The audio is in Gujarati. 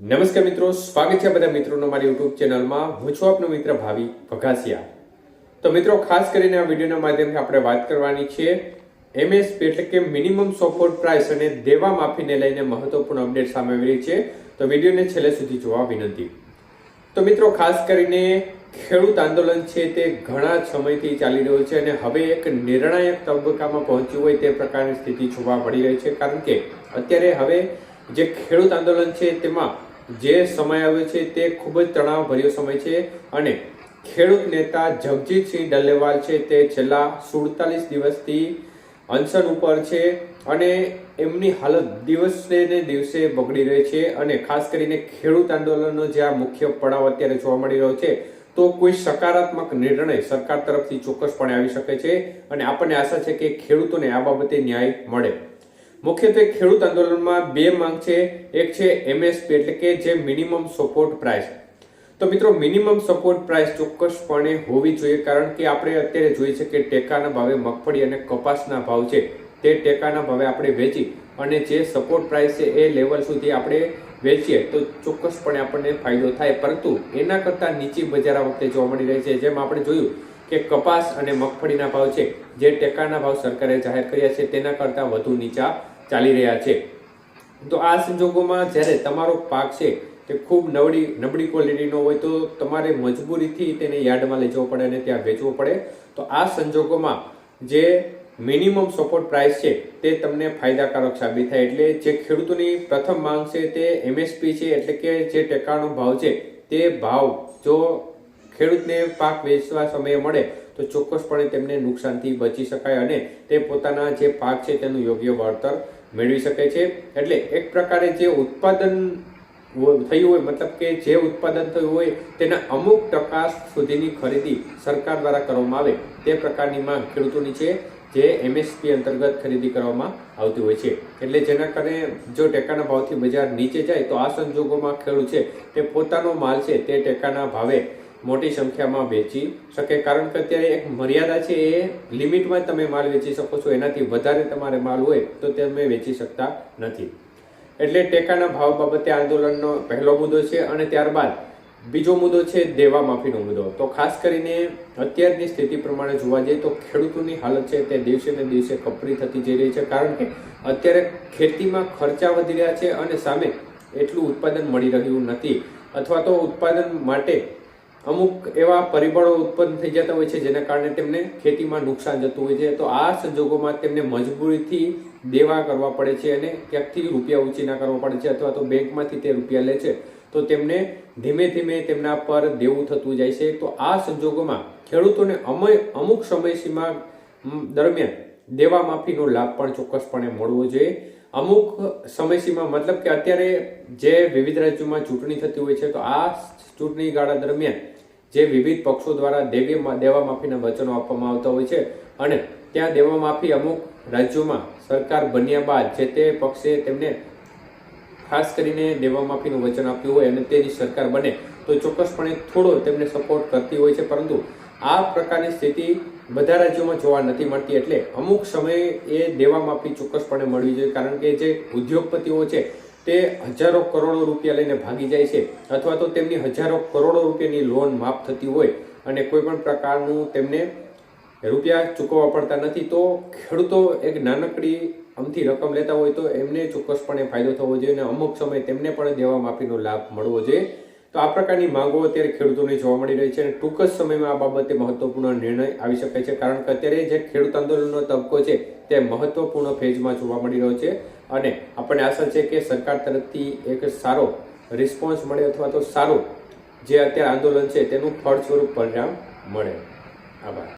નમસ્કાર મિત્રો, સ્વાગત છે બધા મિત્રોનો મારી યુટ્યુબ ચેનલમાં. હું છું આપનો મિત્ર ભાવિ ભગાસિયા. તો મિત્રો, ખાસ કરીને આ વિડીયોના માધ્યમથી આપણે વાત કરવાની છે. એમએસપી એટલે કે મિનિમમ સપોર્ટ પ્રાઇસ અને દેવા માફીને લઈને મહત્વપૂર્ણ અપડેટ સામે આવી રહી છે. તો વિડીયોને છેલ્લે સુધી જોવા વિનંતી. તો મિત્રો, ખાસ કરીને ખેડૂત આંદોલન છે તે ઘણા સમયથી ચાલી રહ્યું છે અને હવે એક નિર્ણાયક તબક્કામાં પહોંચ્યું હોય તે પ્રકારની સ્થિતિ જોવા મળી રહી છે. કારણ કે અત્યારે હવે જે ખેડૂત આંદોલન છે તેમાં જે સમય આવ્યો છે તે ખૂબ જ તણાવભર્યો સમય છે અને ખેડૂત નેતા જગજીતસિંહ ડલ્લેવાલ છે તે છેલ્લા સુડતાલીસ દિવસથી અનશન ઉપર છે અને એમની હાલત દિવસે ને દિવસે બગડી રહી છે અને ખાસ કરીને ખેડૂત આંદોલનનો જે આ મુખ્ય પડાવ અત્યારે જોવા મળી રહ્યો છે, તો કોઈ સકારાત્મક નિર્ણય સરકાર તરફથી ચોક્કસપણે આવી શકે છે અને આપણને આશા છે કે ખેડૂતોને આ બાબતે ન્યાય મળે. મુખ્યત્વે ખેડૂત આંદોલનમાં બે માંગ છે. એક છે એમએસપી એટલે કે જે મિનિમમ સપોર્ટ પ્રાઇસ તો મિત્રો, મિનિમમ સપોર્ટ પ્રાઇસ ચોક્કસપણે હોવી જોઈએ કારણ કે આપણે અત્યારે જોઈએ છે કે ટેકાના ભાવે મગફળી અને કપાસના ભાવ છે. તે ટેકાના ભાવે આપણે વેચી અને જે સપોર્ટ પ્રાઇસ છે એ લેવલ સુધી આપણે વેચીએ તો ચોક્કસપણે આપણને ફાયદો થાય. પરંતુ એના કરતાં નીચી બજાર વખતે જોવા મળી રહી છે. જેમ આપણે જોયું કે કપાસ અને મગફળીના ભાવ છે, જે ટેકાના ભાવ સરકારે જાહેર કર્યા છે, તેના કરતાં વધુ નીચા ચાલી રહ્યા છે. તો આ સંજોગોમાં જ્યારે તમારો પાક છે, તે ખૂબ નબળી નબળી ક્વોલિટીનો હોય તો તમારે મજબૂરીથી તેને યાર્ડમાં લઈ જવો પડે અને ત્યાં વેચવો પડે. તો આ સંજોગોમાં જે મિનિમમ સપોર્ટ પ્રાઇસ છે, તે તમને ફાયદાકારક સાબિત થાય. એટલે જે ખેડૂતોની પ્રથમ માંગ છે, તે એમએસપી છે, એટલે કે જે ટેકાનો ભાવ છે, તે ભાવ જો ખેડૂતને પાક વેચવા સમયે મળે તો ચોક્કસપણે તેમને નુકસાનથી બચી શકાય અને તે પોતાના જે પાક છે તેનું યોગ્ય વળતર મેળવી શકે છે. એટલે એક પ્રકારે જે ઉત્પાદન થયું હોય, મતલબ કે જે ઉત્પાદન થયું હોય, તેના અમુક ટકા સુધીની ખરીદી સરકાર દ્વારા કરવામાં આવે તે પ્રકારની માંગ ખેડૂતોની છે, જે એમએસપી અંતર્ગત ખરીદી કરવામાં આવતી હોય છે. એટલે જેના કારણે જો ટેકાના ભાવથી બજાર નીચે જાય, તો આ સંજોગોમાં ખેડૂત છે તે પોતાનો માલ છે તે ટેકાના ભાવે મોટી સંખ્યામાં વેચી શકે. કારણ કે અત્યારે એક મર્યાદા છે એ લિમિટમાં તમે માલ વેચી શકો છો. એનાથી વધારે તમારે માલ હોય તો તમે વેચી શકતા નથી. એટલે ટેકાના ભાવ બાબતે આંદોલનનો પહેલો મુદ્દો છે અને ત્યારબાદ બીજો મુદ્દો છે દેવા માફીનો મુદ્દો. તો ખાસ કરીને અત્યારની સ્થિતિ પ્રમાણે જોવા જઈએ તો ખેડૂતોની હાલત છે તે દિવસે ને દિવસે કપરી થતી જઈ રહી છે. કારણ કે અત્યારે ખેતીમાં ખર્ચા વધી રહ્યા છે અને સામે એટલું ઉત્પાદન મળી રહ્યું નથી. અથવા તો ઉત્પાદન માટે અમુક એવા પરિબળો ઉત્પન્ન થઈ જતા હોય છે, જેના કારણે તેમને ખેતીમાં નુકસાન જતું હોય છે. તો આ સંજોગોમાં તેમને મજબૂરીથી દેવા કરવા પડે છે અને ક્યાંકથી રૂપિયા ઉછીના કરવા પડે છે અથવા તો બેંકમાંથી તે રૂપિયા લે છે. તો તેમને ધીમે ધીમે તેમના પર દેવું થતું જાય છે. તો આ સંજોગોમાં ખેડૂતોને અમય, અમુક સમયસીમા દરમિયાન દેવા માફીનો લાભ પણ ચોક્કસપણે મળવો જોઈએ. અમુક સમયસીમા મતલબ કે અત્યારે જે વિવિધ રાજ્યોમાં ચૂંટણી થતી હોય છે, તો આ ચૂંટણી ગાળા દરમિયાન જે વિવિધ પક્ષો દ્વારા દેવી દેવા માફીના વચનો આપવામાં આવતા હોય છે અને ત્યાં દેવા માફી અમુક રાજ્યોમાં સરકાર બન્યા બાદ જે તે પક્ષે તેમને ખાસ કરીને દેવા માફીનું વચન આપ્યું હોય અને તેની સરકાર બને તો ચોક્કસપણે થોડો તેમને સપોર્ટ કરતી હોય છે. પરંતુ આ પ્રકારની સ્થિતિ બધા રાજ્યોમાં જોવા નથી મળતી એટલે અમુક સમયે એ દેવા માફી ચોક્કસપણે મળવી જોઈએ. કારણ કે જે ઉદ્યોગપતિઓ છે તે હજારો કરોડો રૂપિયા લઈને ભાગી જાય છે અથવા તો તેમની હજારો કરોડો રૂપિયાની લોન માફ થતી હોય અને કોઈ પણ પ્રકારનું તેમને રૂપિયા ચૂકવવા પડતા નથી, તો ખેડૂતો એક નાનકડી અમથી રકમ લેતા હોય તો એમને ચોક્કસપણે ફાયદો થવો જોઈએ અને અમુક સમય તેમને પણ દેવા માફીનો લાભ મળવો જોઈએ. તો આ પ્રકારની માંગો અત્યારે ખેડૂતોને જોવા મળી રહી છે અને ટૂંક જ સમયમાં આ બાબતે મહત્વપૂર્ણ નિર્ણય આવી શકે છે, કારણ કે અત્યારે જે ખેડૂત આંદોલનનો તબક્કો છે તે મહત્વપૂર્ણ ફેઝમાં જોવા મળી રહ્યો છે. અને આપણને આશા છે કે સરકાર તરફથી એક સારો રિસ્પોન્સ મળે અથવા તો સારું જે અત્યારે આંદોલન છે તેનું ફળ સ્વરૂપ પરિણામ મળે. આભાર.